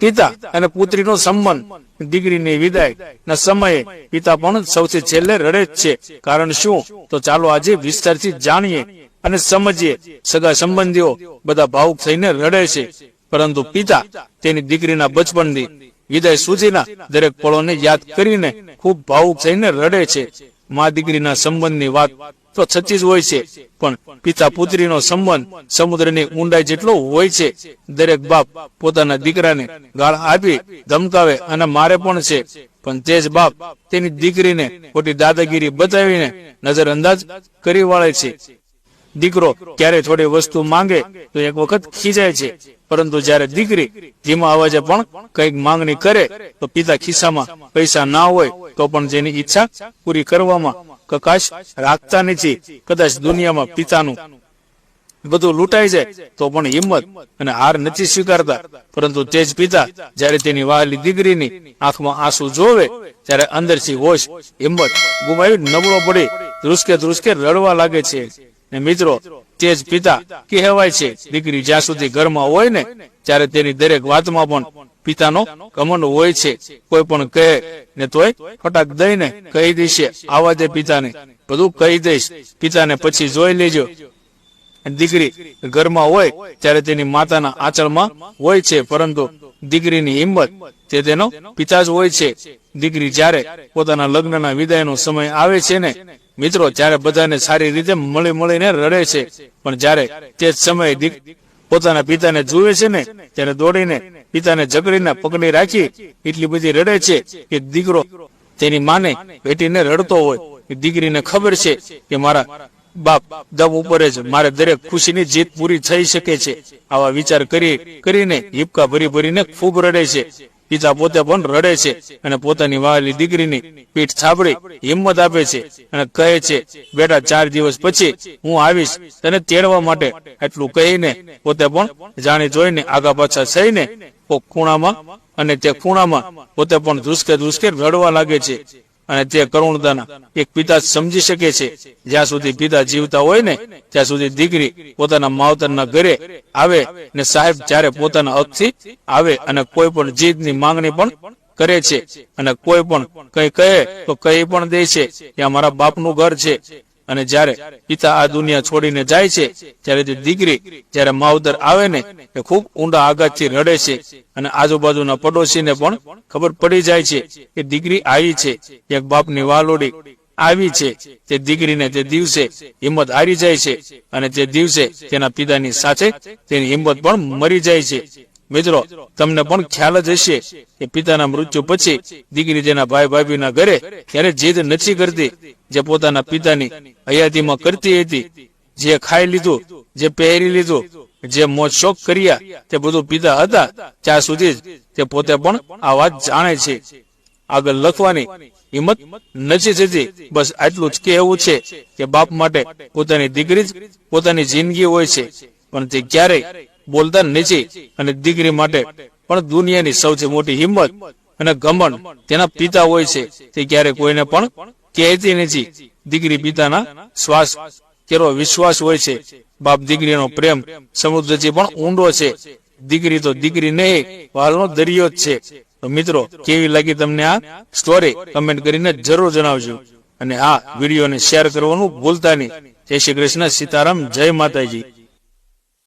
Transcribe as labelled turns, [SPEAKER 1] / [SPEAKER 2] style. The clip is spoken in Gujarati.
[SPEAKER 1] પિતા અને પુત્રીનો સંબંધ. દીકરીની વિદાય. ના સમયે પિતા પણ સૌથી છેલ્લે રડે જ છે. કારણ શું? તો ચાલો આજે વિસ્તારથી જાણીએ અને સમજીએ. સગા સંબંધીઓ બધા ભાવુક થઈને રડે છે. પરંતુ પિતા તેની દીકરીના બચપણથી વિદાય સુધીના દરેક પળોને યાદ કરીને ખૂબ ભાવુક થઈને રડે છે. મા દીકરીના સંબંધની વાત તો થતી જ હોય છે. પણ પિતા પુત્રીનો સંબંધ સમુદ્રની ઊંડાઈ જેટલો હોય છે, દરેક બાપ પોતાના દીકરાને ગાળ આપી ધમકાવે અને મારે પણ છે. પણ તે જ બાપ તેની દીકરીને ખોટી દાદાગીરી બતાવીને નજરઅંદાજ કરી વાળે છે. દીકરો ક્યારે થોડી વસ્તુ માંગે તો એક વખત ખીજાય છે. પરંતુ જ્યારે દીકરી ધીમા અવાજે પણ કંઈક માંગણી કરે તો પિતા ખિસ્સામાં પૈસા ના હોય તો પણ જેની ઈચ્છા પૂરી કરવામાં કકાશ રાખતા નથી. કદાચ દુનિયામાં પિતાનું બધું લૂંટાઈ જાય તો પણ હિંમત અને હાર નથી સ્વીકારતા. પરંતુ તે જ પિતા જ્યારે તેની વહાલી દીકરીની આંખમાં આંસુ જોવે ત્યારે અંદરથી હોશ, હિંમત ગુમાવી નબળો પડી. ધ્રુસકે ધ્રુસકે રડવા લાગે છે. ને મિત્રો, તે જ પિતા કહેવાય છે, દીકરી જ્યાં સુધી ઘરમાં હોય ને, ત્યારે તેની દરેક વાતમાં પણ પિતાનો કમંડ હોય છે. કોઈ પણ કહે ને તોય ફટાક દઈને કહી દેશે. આવા દે પિતાને બધું કહી દઈશ. પિતાને પછી જોઈ લેજો. દીકરી ઘરમાં હોય, ત્યારે તેની માતાના આચળમાં હોય છે. પરંતુ દીકરીની હિંમત તે તેનો પિતા જ હોય છે. દીકરી જ્યારે પોતાના લગ્નના વિદાયનો સમય આવે છે ને મિત્રો ત્યારે બધાને સારી રીતે મળી મળીને રડે છે, પણ જ્યારે તે જ પોતાના પિતાને જુએ છે ને, ત્યારે દોડીને પિતાને જકડીને પકડી રાખી એટલી બધી રડે છે કે દીકરો તેની માને પેટીને રડતો હોય. દીકરીને ખબર છે કે મારા બાપ દબ ઉપર જ મારે દરેક ખુશીની જીત પૂરી થઈ શકે છે. આવા વિચાર કરી, કરીને હિપકા ભરી ભરીને ખૂબ રડે છે. પિતા પોતે પણ રડે છે અને પોતાની વાલી દીકરીની પીઠ થાબડી હિંમત આપે છે અને કહે છે, બેટા, ચાર દિવસ પછી હું આવીશ તને તેડવા માટે. એટલું કહીને પોતે પણ જાણી જોઈને આગા પાછા થઈને ખૂણામાં અને તે ખૂણામાં પોતે પણ ધુસકે ધુસકે રડવા લાગે છે. અને તે કરુણતાના એક પિતા સમજી શકે છે, જ્યાં સુધી પિતા જીવતા હોય ને, ત્યાં સુધી દીકરી પોતાના માવતરના ઘરે આવે ને સાહેબ જ્યારે પોતાના હકથી આવે અને કોઈ પણ જીતની માંગણી પણ કરે છે અને કોઈ પણ કઈ કહે તો કઈ પણ દે છે. કે અમારા બાપનું ઘર છે અને જ્યારે પિતા આ દુનિયા છોડીને જાય છે, ત્યારે તે દીકરી જ્યારે માવતર આવે ને, એ ખૂબ ઊંડા આઘાતથી રડે છે. અને આજુબાજુના પડોશીને પણ ખબર પડી જાય છે કે દીકરી આવી છે, એક બાપની વાલોડી આવી છે. તે દીકરીને તે દિવસે હિંમત હારી જાય છે અને તે દિવસે તેના પિતાની સાથે તેની હિંમત પણ મરી જાય છે. મિત્રો, તમને પણ ખ્યાલ જ હશે કે પિતાના મૃત્યુ પછી દીકરી જેના ભાઈ ભાભીના ઘરે ત્યારે જીદ નથી કરતી, જે પોતાના પિતાની હયાતીમાં કરતી હતી, જે ખાઈ લીધું, જે પહેરી લીધું, જે મોજ શોખ કર્યા, તે બધું પિતા હતા. ત્યાં સુધી તે પોતે પણ આ વાત જાણે છે. આગળ લખવાની હિંમત નથી થતી. બસ આટલું જ કહેવું છે કે બાપ માટે પોતાની દીકરી જ પોતાની જિંદગી હોય છે. પણ તે ક્યારેય બોલતા નીચી અને દીકરી માટે પણ દુનિયાની સૌથી મોટી હિંમત અને ગમન તેના પિતા હોય છે. તે ક્યારે કોઈને પણ કહેતી નથી. દીકરી પિતાના શ્વાસ કેરો વિશ્વાસ હોય છે. બાપ દીકરીનો પ્રેમ સમુદ્રથી પણ ઊંડો છે. દીકરી તો દીકરી નહીં વાલનો દરિયો જ છે. તો મિત્રો, કેવી લાગી તમને આ સ્ટોરી કમેન્ટ કરીને જરૂર જણાવજો. અને આ વિડીયોને શેર કરવાનું ભૂલતા નહીં. જય શ્રી કૃષ્ણ, સીતારામ, જય માતાજી.